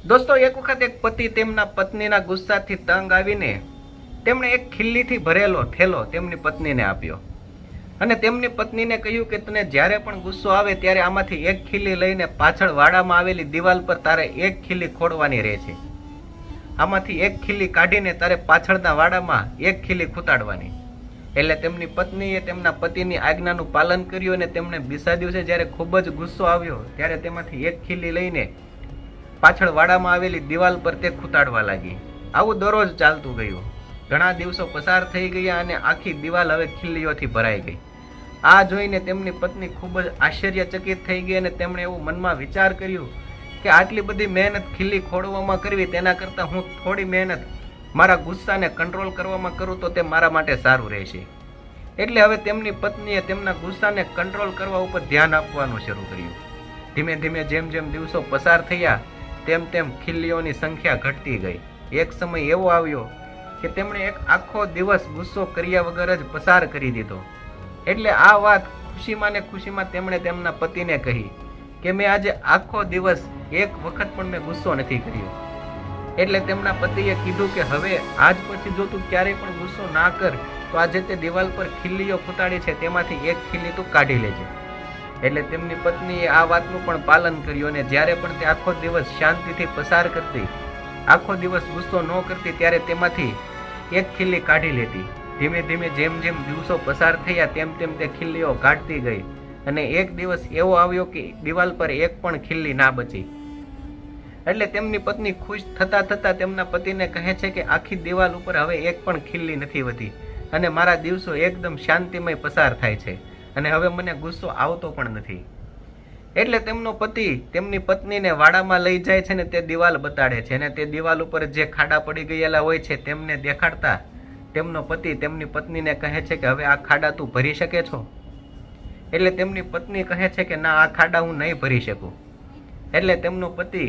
દોસ્તો, એક વખત એક પતિ તેમના પત્નીના ગુસ્સાથી તંગ આવીને તેમણે એક ખિલ્લીથી ભરેલો થેલો તેમની પત્નીને આપ્યો. અને તેમની પત્નીને કહ્યું કે, તને જ્યારે પણ ગુસ્સો આવે ત્યારે આમાંથી એક ખીલી લઈને પાછળ વાડામાં આવેલી દિવાલ પર તારે એક ખીલી ખોડવાની રહે છે આમાંથી એક ખીલી કાઢીને તારે પાછળના વાડામાં એક ખીલી ખૂતાડવાની. એટલે તેમની પત્નીએ તેમના પતિની આજ્ઞાનું પાલન કર્યું અને તેમણે બીસા દિવસે જ્યારે ખૂબ જ ગુસ્સો આવ્યો, ત્યારે તેમાંથી એક ખીલી લઈને પાછળ વાડામાં આવેલી દિવાલ પર તે ખૂતાડવા લાગી. આવું દરરોજ ચાલતું ગયું. ઘણા દિવસો પસાર થઈ ગયા અને આખી દિવાલ હવે ખિલ્લીઓથી ભરાઈ ગઈ. આ જોઈને તેમની પત્ની ખૂબ જ આશ્ચર્યચકિત થઈ ગઈ અને તેમણે એવું મનમાં વિચાર કર્યું કે આટલી બધી મહેનત ખિલ્લી ખોડવામાં કરવી તેના કરતાં હું થોડી મહેનત મારા ગુસ્સાને કંટ્રોલ કરવામાં કરું તો તે મારા માટે સારું રહેશે. એટલે હવે તેમની પત્નીએ તેમના ગુસ્સાને કંટ્રોલ કરવા ઉપર ધ્યાન આપવાનું શરૂ કર્યું. ધીમે ધીમે જેમ જેમ દિવસો પસાર થયા તેમ તેમ ખિલ્લીઓની સંખ્યા ઘટતી ગઈ. એક સમય એવો આવ્યો કે તેમણે એક આખો દિવસ ગુસ્સો કર્યા વગર જ પસાર કરી દીધો. એટલે આ વાત ખુશીમાં ને ખુશીમાં તેમણે તેમના પતિને કહી કે મેં આજે આખો દિવસ એક વખત પણ મેં ગુસ્સો નથી કર્યો. એટલે તેમના પતિએ કીધું કે હવે આજ પછી જો તું ક્યારેય પણ ગુસ્સો ના કર, તો આજે તે દિવાલ પર ખિલ્લીઓ ફૂટાડી છે, તેમાંથી એક ખિલ્લી તું કાઢી લેજે. એટલે તેમની પત્નીએ આ વાતનું પણ પાલન કર્યું અને જ્યારે પણ તે આખો દિવસ શાંતિથી પસાર કરતી, આખો દિવસ ગુસ્સો ન કરતી, ત્યારે તેમાંથી એક ખિલ્લી કાઢી લેતી. ધીમે ધીમે જેમ જેમ દિવસો પસાર થયા, તેમ તેમ તે ખિલ્લીઓ કાઢતી ગઈ અને એક દિવસ એવો આવ્યો કે દિવાલ પર એક પણ ખિલ્લી ના બચી. એટલે તેમની પત્ની ખુશ થતાં થતાં તેમના પતિને કહે છે કે આખી દિવાલ ઉપર હવે એક પણ ખિલ્લી નથી વધી અને મારા દિવસો એકદમ શાંતિમય પસાર થાય છે. અને હવે મને ગુસ્સો આવતો પણ નથી. એટલે તેમનો પતિ તેમની પત્નીને વાડામાં લઈ જાય છે ને તે દિવાલ બતાડે છે અને તે દિવાલ ઉપર જે ખાડા પડી ગયેલા હોય છે તેમને દેખાડતા તેમનો પતિ તેમની પત્નીને કહે છે કે હવે આ ખાડા તું ભરી શકે છો? એટલે તેમની પત્ની કહે છે કે ના, આ ખાડા હું નહીં ભરી શકું. એટલે તેમનો પતિ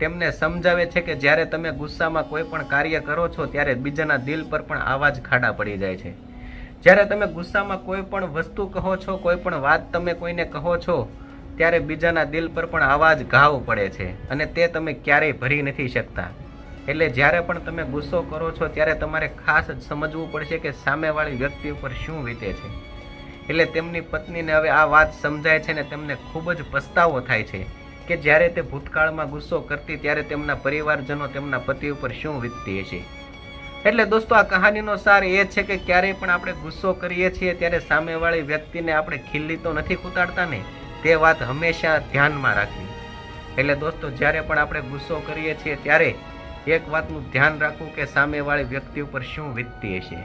તેમને સમજાવે છે કે જ્યારે તમે ગુસ્સામાં કોઈ પણ કાર્ય કરો છો ત્યારે બીજાના દિલ પર પણ આવા જ ખાડા પડી જાય છે. જ્યારે તમે ગુસ્સામાં કોઈ પણ વસ્તુ કહો છો, કોઈ પણ વાત તમે કોઈને કહો છો, ત્યારે બીજાના દિલ પર પણ આવા ઘાવ પડે છે અને તે તમે ક્યારેય ભરી નથી શકતા. એટલે જ્યારે પણ તમે ગુસ્સો કરો છો, ત્યારે તમારે ખાસ જ સમજવું પડશે કે સામેવાળી વ્યક્તિ ઉપર શું વીતે છે. એટલે તેમની પત્નીને હવે આ વાત સમજાય છે ને તેમને ખૂબ જ પસ્તાવો થાય છે કે જ્યારે તે ભૂતકાળમાં ગુસ્સો કરતી, ત્યારે તેમના પરિવારજનો તેમના પતિ ઉપર શું વીતતી હશે. એટલે દોસ્તો, આ કહાનીનો સાર એ છે કે ક્યારેય પણ આપણે ગુસ્સો કરીએ છીએ ત્યારે સામેવાળી વ્યક્તિને આપણે ખીલ્લી તો નથી ખૂતાડતા ને? તે વાત હંમેશા ધ્યાનમાં રાખવી. એટલે દોસ્તો, જ્યારે પણ આપણે ગુસ્સો કરીએ છીએ ત્યારે એક વાતનું ધ્યાન રાખવું કે સામેવાળી વ્યક્તિ ઉપર શું વીતતી હશે.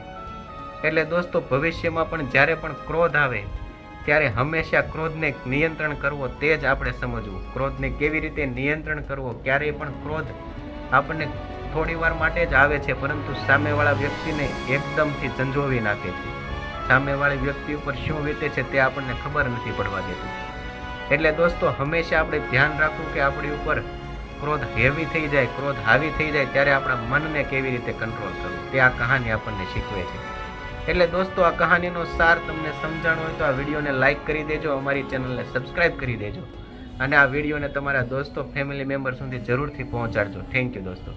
એટલે દોસ્તો, ભવિષ્યમાં પણ જ્યારે પણ ક્રોધ આવે, ત્યારે હંમેશા ક્રોધને નિયંત્રણ કરવો તે જ આપણે સમજવું. ક્રોધને કેવી રીતે નિયંત્રણ કરવો? ક્યારેય પણ ક્રોધ આપણને થોડી વાર માટે જ આવે છે, પરંતુ સામેવાળા વ્યક્તિને એકદમથી ઝંઝોવી નાખે છે. સામેવાળી વ્યક્તિ ઉપર શું વીતે છે તે આપણને ખબર નથી પડવા દેતું. એટલે દોસ્તો, હંમેશા આપણે ધ્યાન રાખવું કે આપણી ઉપર ક્રોધ હેવી થઈ જાય, ક્રોધ હાવી થઈ જાય, ત્યારે આપણા મનને કેવી રીતે કંટ્રોલ કરવું? તે આ કહાની આપણને શીખવે છે. એટલે દોસ્તો, આ કહાનીનો સાર તમને સમજાણો હોય તો આ વિડીયોને લાઇક કરી દેજો, અમારી ચેનલને સબસ્ક્રાઈબ કરી દેજો. અને આ વિડીયોને તમારા દોસ્તો ફેમિલી મેમ્બર સુધી જરૂરથી પહોંચાડજો. થેન્ક યુ દોસ્તો.